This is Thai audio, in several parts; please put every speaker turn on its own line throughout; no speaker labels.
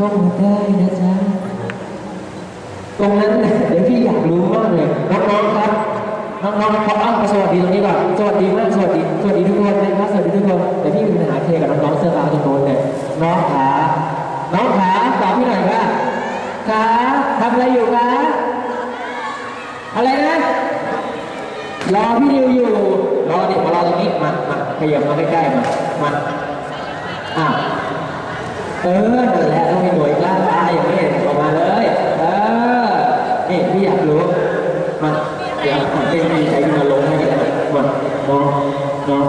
ก็มาได้นะจ๊ะตรงนั้นเดี๋ยวพี่อยากรู้มากเลยน้องๆครับน้องๆขออ้าวสวัสดีตรงนี้ก่อนสวัสดีมากสวัสดีสวัสดีทุกคนนะครับสวัสดีทุกคนเดี๋ยวพี่มีปัญหาเคกับน้องๆเสื้อขาวตรงโน้นเนี่ยน้องขาน้องขาตอบพี่หน่อยว่าขาทำอะไรอยู่คะอะไรนะรอพี่ดิวอยู่รอเด็กมารอตรงนี้มามาขยับมาใกล้ๆมามาอะเออนั่นแหละต้องมีหน่วยกล้าตาอย่างนี้ออกมาเลย เออ นี่พี่อยากรู้ มาเดี๋ยวผมเป็นมีใครขึ้นมาลงให้กันนะมาน้องน้อง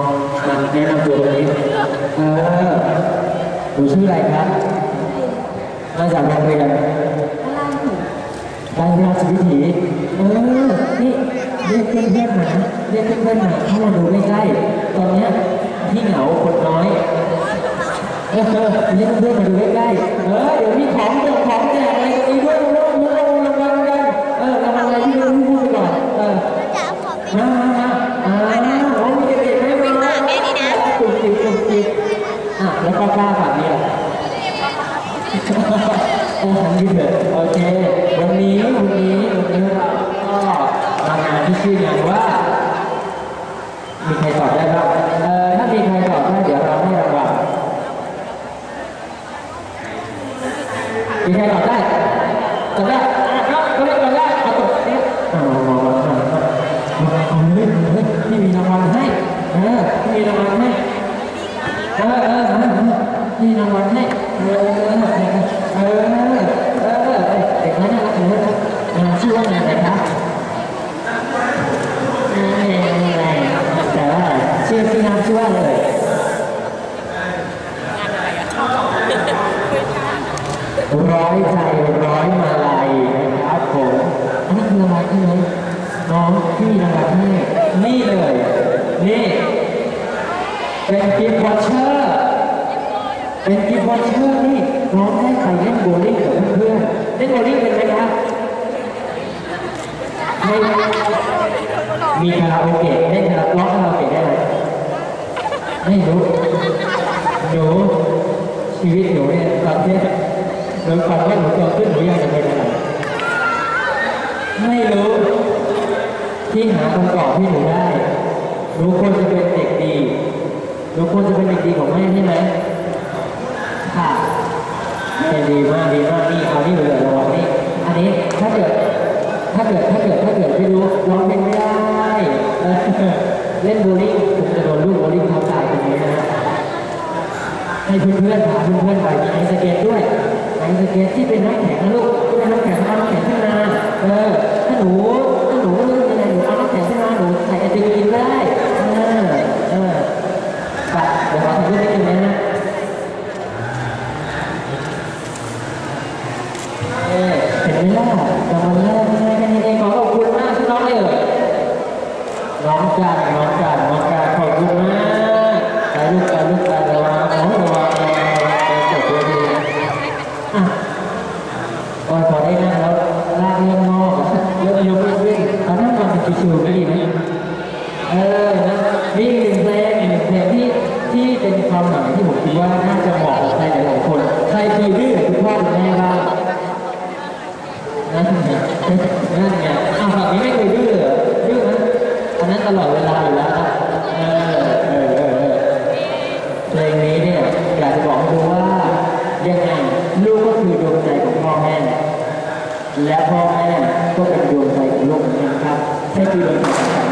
มา แนะนำตัวตรงนี้เออหนูชื่ออะไรครับมาจากโรงเรียนได้ราชวิถีเออนี่เรียกเพื่อนเพื่อนๆมาเรียกเพื่อนเพื่อนๆมาเข้ามาดูใกล้ๆตอนเนี้ยพี่เหงาคนน้อยเออเล่นด้วยมาดูใกล้ๆเออเดี๋ยวมีของแจกของแจกอะไรตรงนี้ด้วยรู้รู้รู้รางวัลกันเออรางวัลอะไรที่รู้พูดไปก่อน เออ
จ๋าขอเป็น
มามามาอ่าโอ้มีเด็กๆให้มาจุกจิกจุกจิกอะ แล้วก็กล้าแบบนี้แหละโอ้หันยืนเลยโอเค วันนี้ วันนี้ วันนี้เราก็มางาน ที่ชื่องานว่า มีใครตอบได้บ้างเอ่อถ้ามีใครตอบได้เดี๋ยวเราให้รางวัลมีใครตอบได้ตอบได้ก็ได้ตอบได้เอาตอบได้เอาเอาเอาเอาเอาเลยเฮ้ยพี่มีรางวัลให้เออพี่มีรางวัลให้เออเออเออมีรางวัลให้เออเออเออเออเด็กนั้นน่ารักเลยนะชื่อว่างนอะไรครับงานอะไรแต่ว่า ชื่อพี่น้ำชื่อว่าอะไรร้อยใจร้อยมาลัยนะครับผมอันนี้คืออะไรใช่ไหมน้องพี่นะครับนี่นี่เลย นี่ เป็นกิฟต์วอเชอร์เป็นกิฟต์วอเชอร์นี่น้องให้ใครเล่นโบลิ่งกับเพื่อนๆเล่นโบลิ่งเป็นไหมครับม่มีคาราโอเกะเล่นคาราร้องคาราโอเกะได้ไหม ไม่รู้ หนูชีวิตหนูเนี่ยตอนนี้ยหนูฟังว่าหนูโตขึ้นหนูอยากจะเป็นอะไรไม่รู้ ที่หาคำตอบให้หนูได้หนูควรจะเป็นเด็กดีหนูควรจะเป็นเด็กดีของแม่ใช่ไหมค่ะแม่ดีมากดีมากนี่เอานี่เลยระวังนี่อันนี้ถ้าเกิด ถ้าเกิดถ้าเกิดถ้าเกิดไม่รู้ร้องเพลงไม่ได้เออเล่นโบว์ลิ่งคุณจะโดนลูกโบว์ลิ่งทับตายตรงนี้นะ ให้ เพื่อนๆพาเพื่อนๆไปไอสเก็ตด้วยไอสเก็ตที่เป็นน้ำแข็งนะลูกเป็นน้ำแข็งเอาน้ำแข็งขึ้นมาเออถ้าหนูถ้าหนูไม่รู้ยังไงหนูเอาน้ำแข็งขึ้นมาหนูใส่ไอติมกินได้เออเออไปเดี๋ยวขอทำเรื่องนิดนึงนะเออเห็นไหมล่ะรางวัลแรกง่ายแค่นี้เองขอขอบคุณมากที่น้องเลยน้องจันน้องจันน้องจันขอบคุณมาก โอ้ยพอได้นั่งแล้วลากเรื่องนอกยกยกวิ่งเอานั่งก่อนเป็นชิวๆไม่ดีไหมเออนะนี่หนึ่งเพลงหนึ่งเพลงที่ที่เป็นความหมายที่ผมคิดว่าน่าจะเหมาะกับใครหลายๆคน ใครเคยดื้อคุณพ่อคุณแม่บ้างนั่นไงนั่นไงอ้าวแบบนี้ไม่เคยดื้อเหรอดื้อไหมอันนั้นตลอดเวลาอยู่แล้วครับเออเออเออเออ เพลงนี้เนี่ยอยากจะบอกให้รู้ว่ายังไงลูกก็คือดวงใจของพ่อแม่ และ พ่อแม่ก็เป็นดวงใจของโลกเหมือนกันครับนี่คือดวงใจ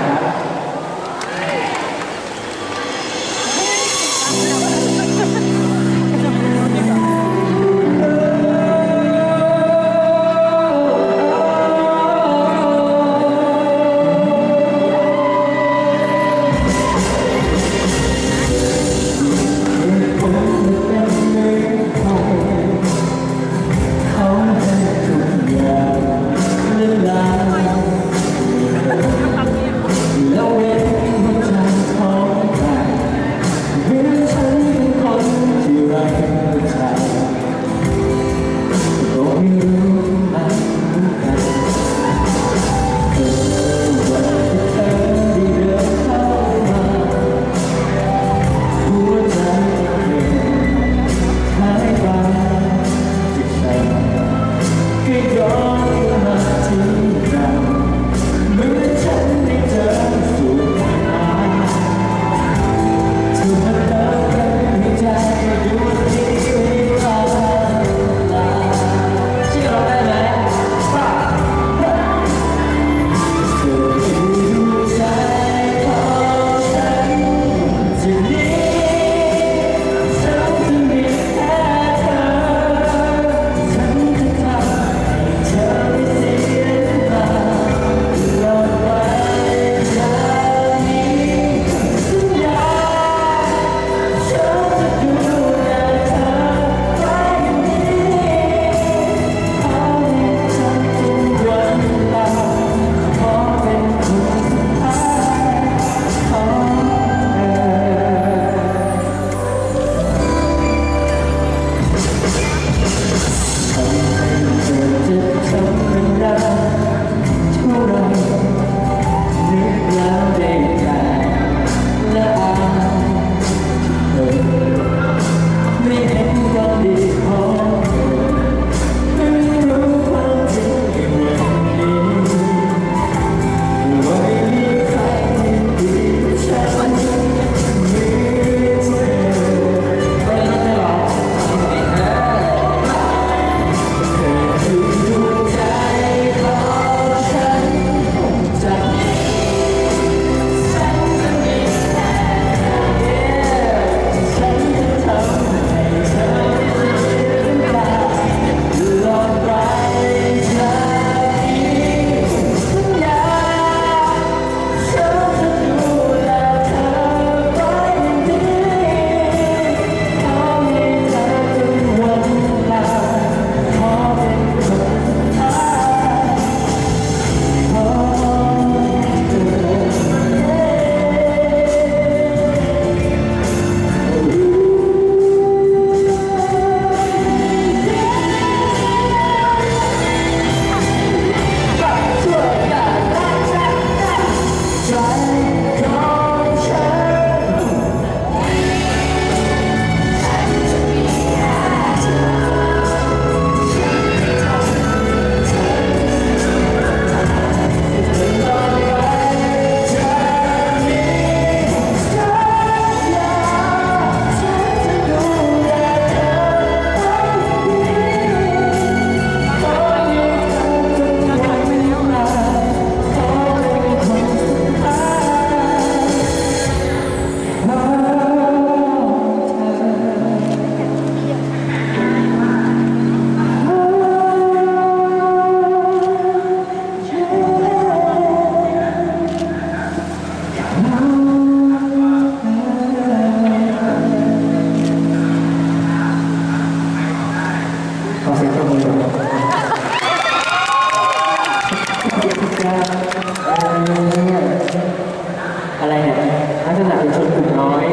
ลักษณะเป็นชนกลุ่มน้อย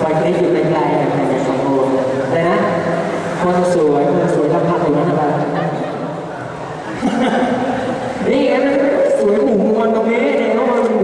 คอยคลิกอยู่ไกลๆแต่ในสังคมอะไรนะ คนสวย คนสวยทำภาพอยู่นั่นแหละนี่ไงสวยหมู่มวลตรงนี้เนี่ยเขามัน